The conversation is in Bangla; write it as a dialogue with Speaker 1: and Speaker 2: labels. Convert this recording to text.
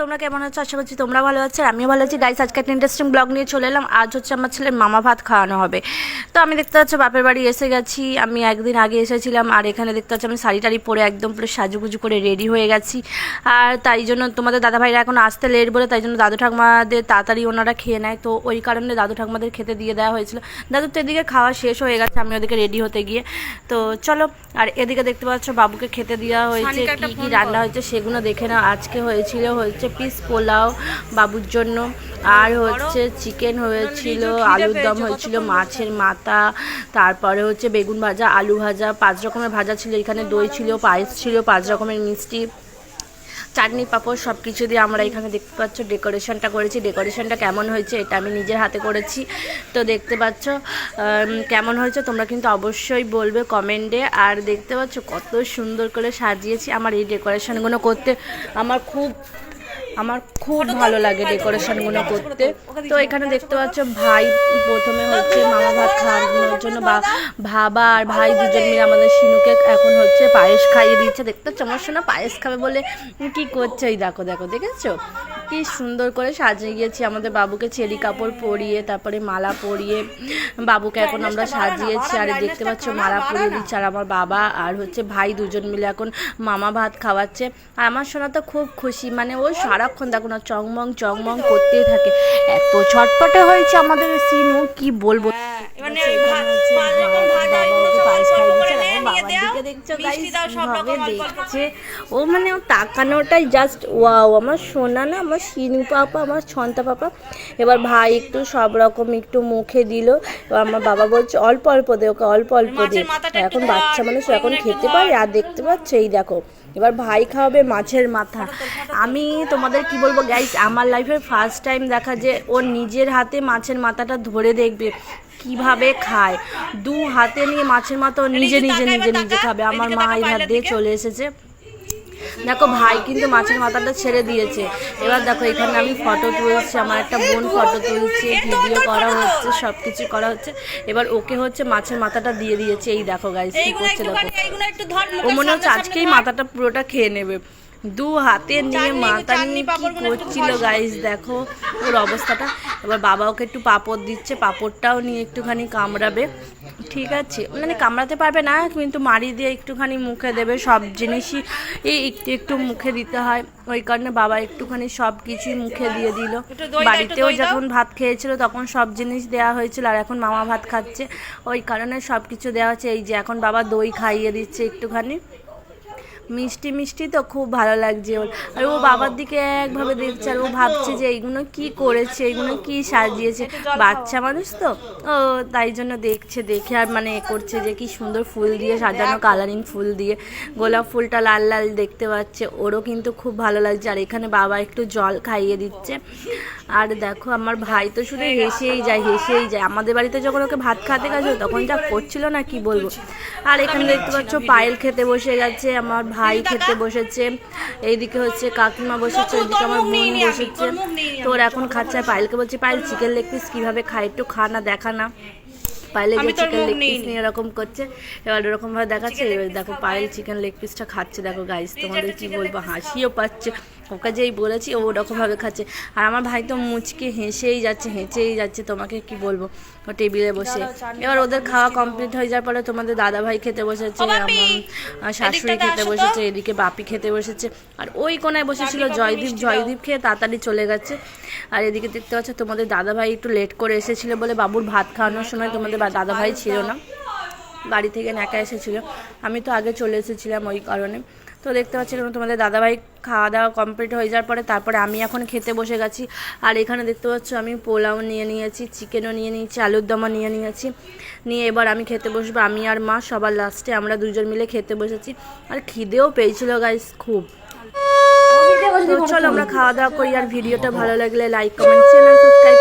Speaker 1: তোমরা কেমন আছো? আশা করছি তোমরা ভালো আছো আর আমিও ভালো আছি। গাইস আজকে একটা ইন্টারেস্টিং ব্লগ নিয়ে চলে এলাম। আজ হচ্ছে আমার ছেলের মামা ভাত খাওয়ানো হবে। তো আমি দেখতে পাচ্ছি বাপের বাড়ি এসে গেছি। আমি একদিন আগে এসেছিলাম আর এখানে দেখতে পাচ্ছি আমি শাড়ি টাড়ি পরে একদম পুরো সাজুগুজু করে রেডি হয়ে গেছি। আর তাই জন্য তোমাদের দাদা ভাইরা এখন আসতে লেট বলে তাই জন্য দাদু ঠাকুমাদের তাড়াতাড়ি ওনারা খেয়ে নেয়। তো ওই কারণে দাদু ঠাকুমাদের খেতে দিয়ে দেওয়া হয়েছিল। দাদুর তো এদিকে খাওয়া শেষ হয়ে গেছে। আমি ওদিকে রেডি হতে গিয়ে। তো চলো আর এদিকে দেখতে পাচ্ছ বাবুকে খেতে দেওয়া হয়েছে। কি কি রান্না হয়েছে সেগুলো দেখে না আজকে হয়েছিল হচ্ছে পিস পোলাও বাবুর জন্য। আর হচ্ছে চিকেন হয়েছিল, আলুর দম হয়েছিল, মাছের মাথা, তারপরে হচ্ছে বেগুন ভাজা, আলু ভাজা, পাঁচ রকমের ভাজা ছিল, এখানে দই ছিল, পায়েস ছিল, পাঁচ রকমের মিষ্টি, চাটনি, পাঁপড় সব কিছু দিয়ে আমরা এখানে দেখতে পাচ্ছ, ডেকোরেশনটা করেছি। ডেকোরেশনটা কেমন হয়েছে এটা আমি নিজের হাতে করেছি। তো দেখতে পাচ্ছ কেমন হয়েছে তোমরা কিন্তু অবশ্যই বলবে কমেন্টে। আর দেখতে পাচ্ছ কত সুন্দর করে সাজিয়েছি আমার এই ডেকোরেশনগুলো করতে। আমার খুব আমার খুব ভালো লাগে ডেকোরেশনগুলো করতে। তো এখানে দেখতে পাচ্ছ ভাই প্রথমে হচ্ছে মামা ভাত খাওয়ানোর জন্য বা ভাবা আর ভাই দুজন মিলে আমাদের শিনুকে এখন হচ্ছে পায়েস খাইয়ে দিচ্ছে। দেখতে পাচ্ছ, আমার শোনা পায়েস খাবে বলে কি করছে? এই দেখো দেখো, দেখেছ? কি সুন্দর করে সাজিয়ে গিয়েছি। আমাদের বাবুকে চেরি কাপড় পরিয়ে তারপরে মালা পরিয়ে। বাবুকে এখন আমরা সাজিয়েছি। আর দেখতে পাচ্ছ মালা পরিয়ে দিচ্ছে আর আমার বাবা আর হচ্ছে ভাই দুজন মিলে এখন মামা ভাত খাওয়াচ্ছে। আর আমার সোনা তো খুব খুশি। মানে ও সারাক্ষণ দেখো না চংমং চংমং করতেই থাকে। এত ছটপটে হয়েছে আমাদের সিনু কি বলব?
Speaker 2: এবার
Speaker 1: দেখছ দেখছে ও মানে ও তাকানোটাই জাস্ট ওয়াও আমার সোনা না আমার শিনু পাপা আমার ছন্তা পাপা। এবার ভাই একটু সব রকম একটু মুখে দিল। এবার আমার বাবা বলছে অল্প অল্প দে ওকে অল্প অল্প দে। এখন বাচ্চা মানুষ এখন খেতে পারে আর দেখতে পাচ্ছ এই দেখো এবার ভাই খাওয়াবে মাছের মাথা। আমি তোমাদের কি বলব গাইস আমার লাইফের ফার্স্ট টাইম দেখা যে ও নিজের হাতে মাছের মাথাটা ধরে দেখবে। কীভাবে খায়? দু হাতে নিয়ে মাছের মাথা নিজে নিজে নিজে নিজে খাবে। আমার মা এই হাত দিয়ে চলে এসেছে। দেখো ভাই কিন্তু মাছের মাথাটা ছেড়ে দিয়েছে। এবার দেখো এখানে আমি ফটো তুলছি আমার একটা বোন ফটো তুলছে ভিডিও করা হচ্ছে সব কিছু করা হচ্ছে। এবার ওকে হচ্ছে মাছের মাথাটা দিয়ে দিয়েছে। এই দেখো গাইস কি করছে দেখো। ও মনে হচ্ছে আজকেই মাথাটা পুরোটা খেয়ে নেবে। দু হাতে নিয়ে মাথা নিয়ে কি করছিল গাইস দেখো ওর অবস্থাটা। এবার বাবা ওকে একটু পাপড় দিচ্ছে পাপড়টাও নিয়ে একটুখানি কামড়াবে। ঠিক আছে? মানে কামড়াতে পারবে না কিন্তু মারি দিয়ে একটুখানি মুখে দেবে সব জিনিসই এই একটু একটু মুখে দিতে হয়। ওই কারণে বাবা একটুখানি সব কিছুই মুখে দিয়ে দিল। বাড়িতেও যখন ভাত খেয়েছিল তখন সব জিনিস দেওয়া হয়েছিল আর এখন মামা ভাত খাচ্ছে। ওই কারণে সব কিছু দেওয়া হচ্ছে। এই যে এখন বাবা দই খাইয়ে দিচ্ছে একটুখানি। মিষ্টি মিষ্টি তো খুব ভালো লাগছে ওর। আর ও বাবার দিকে একভাবে দেখছে আর ও ভাবছে যে এইগুলো কি করেছে এইগুলো কি সাজিয়েছে। বাচ্চা মানুষ তো। ও তাই জন্য দেখছে, দেখে আর মানে এ করছে যে কি সুন্দর ফুল দিয়ে সাজানো, কালারিং ফুল দিয়ে। গোলাপ ফুলটা লাল লাল দেখতে পাচ্ছে। ওরও কিন্তু খুব ভালো লাগছে। আর এখানে বাবা একটু জল খাইয়ে দিচ্ছে। আর দেখো, আমার ভাই তো শুধু হেসেই যায় হেসেই যায়। আমাদের বাড়িতে যখন ওকে ভাত খাতে গেছে, তখন যা করছিল না, কি বলব? আর এখানে দেখতে পাচ্ছ, পায়েল খেতে বসে গেছে, আমার ভাই খেতে বসেছে। এইদিকে হচ্ছে কাকিমা বসেছে ওইদিকে আমার বোন বসেছে। তোর এখন খাচ্ছে, পায়েলকে বলছে, পায়েল চিকেন লেগ পিস কীভাবে খায়, একটু খা না, দেখা না। পায়েলে যে চিকেন লেগ পিস নিয়ে এরকম করছে এবার এরকম ভাবে দেখাচ্ছে এবার দেখো পায়েল চিকেন লেগ পিসটা খাচ্ছে দেখো গাইস তোমাদের কি বলব হাসিও পাচ্ছে। ওকে যেই বলেছি ও ওরকম ভাবে খাচ্ছে। আর আমার ভাই তো মুচকে হেসেই যাচ্ছে হেঁচেই যাচ্ছে তোমাকে কি বলব? ও টেবিলে বসে। এবার ওদের খাওয়া কমপ্লিট হয়ে যাওয়ার পরে তোমাদের দাদা ভাই খেতে বসেছে শাশুড়ি খেতে বসেছে এদিকে বাপি খেতে বসেছে। আর ওই কোনায় বসেছিল জয়দীপ জয়দীপ খেয়ে তাড়াতাড়ি চলে গেছে। আর এদিকে দেখতে পাচ্ছ তোমাদের দাদা ভাই একটু লেট করে এসেছিল বলে বাবুর ভাত খাওয়ানোর সময় তোমাদের বা- দাদা ভাই ছিল না। বাড়ি থেকে একা এসেছিল। আমি তো আগে চলে এসেছিলাম ওই কারণে। তো দেখতে পাচ্ছিলাম তোমাদের দাদাভাই খাওয়া দাওয়া কমপ্লিট হয়ে যাওয়ার পরে তারপরে আমি এখন খেতে বসে গেছি। আর এখানে দেখতে পাচ্ছ আমি পোলাও নিয়ে নিয়েছি চিকেনও নিয়ে নিয়েছি আলুর দমও নিয়ে নিয়েছি। নিয়ে এবার আমি খেতে বসবো। আমি আর মা সবার লাস্টে আমরা দুজন মিলে খেতে বসেছি। আর খিদেও পেয়েছিল গাইস খুব। তো চলো আমরা খাওয়া দাওয়া করি। আর ভিডিওটা ভালো লাগলে লাইক কমেন্ট চ্যানেল সাবস্ক্রাইব